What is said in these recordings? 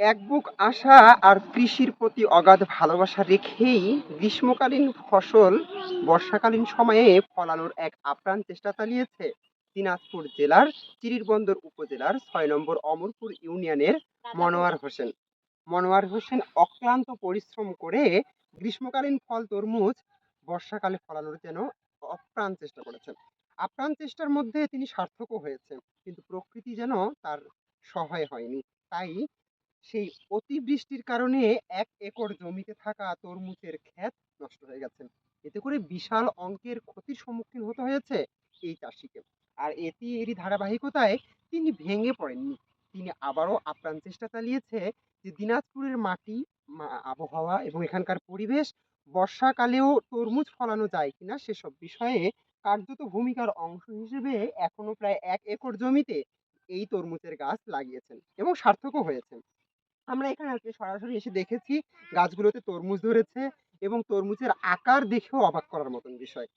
এক বুক আশা আর কৃষির প্রতি অগাধ ভালোবাসা রেখেই গ্রীষ্মকালীন ফসল বর্ষাকালীন সময়ে ফলানোর এক আপ্রাণ চেষ্টা চালিয়েছে দিনাজপুর জেলার চিরিরবন্দর উপজেলার ছয় নম্বর অমরপুর ইউনিয়নের মনোয়ার হোসেন। মনোয়ার হোসেন অক্লান্ত পরিশ্রম করে গ্রীষ্মকালীন ফল তরমুজ বর্ষাকালে ফলানোর যেন অপ্রাণ চেষ্টা করেছেন। আপ্রাণ চেষ্টার মধ্যে তিনি সার্থকও হয়েছেন, কিন্তু প্রকৃতি যেন তার সহায় হয়নি। তাই সেই অতিবৃষ্টির কারণে এক একর জমিতে থাকা তরমুজের ক্ষেত নষ্ট হয়ে গেছে। এতে করে বিশাল অঙ্কের ক্ষতির সম্মুখীন হতে হয়েছে এই চাষিকে। আর এটি এরই ধারাবাহিকতায় তিনি ভেঙে পড়েননি। তিনি আবারও আপ্রাণ চেষ্টা চালিয়েছে যে দিনাজপুরের মাটি আবহাওয়া এবং এখানকার পরিবেশ বর্ষাকালেও তরমুজ ফলানো যায় কিনা সেসব বিষয়ে কার্যত ভূমিকার অংশ হিসেবে এখনও প্রায় এক একর জমিতে এই তরমুজের গাছ লাগিয়েছেন এবং সার্থকও হয়েছে আমরা এখানে আজকে সরাসরি এসে দেখেছি গাছগুলোতে তরমুজ ধরেছে এবং তরমুজের আকার দেখেও অবাক করার মতন বিষয়।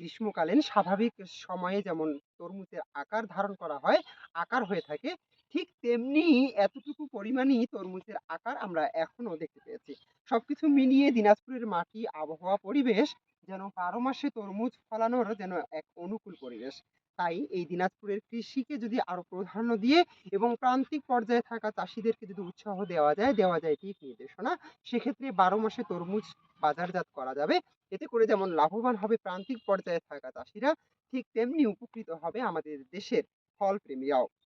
গ্রীষ্মকালীন স্বাভাবিক সময়ে যেমন তরমুজের আকার ধারণ করা হয়, আকার হয়ে থাকে, ঠিক তেমনি এতটুকু পরিমাণই তরমুজের আকার আমরা এখনও দেখতে পেয়েছি। সবকিছু মিলিয়ে দিনাজপুরের মাটি, আবহাওয়া, পরিবেশ যেন বারো মাসে তরমুজ ফলানোর যেন এক অনুকূল পরিবেশ। তাই এই দিনাজপুরের কৃষিকে যদি আরও প্রাধান্য দিয়ে এবং প্রান্তিক পর্যায়ে থাকা চাষিদেরকে যদি উৎসাহ দেওয়া যায় দেওয়া যায় ঠিক নির্দেশনা, সেক্ষেত্রে বারো মাসে তরমুজ বাজারজাত করা যাবে। এতে করে যেমন লাভবান হবে প্রান্তিক পর্যায়ে থাকা চাষিরা, ঠিক তেমনি উপকৃত হবে আমাদের দেশের ফল প্রেমীরাও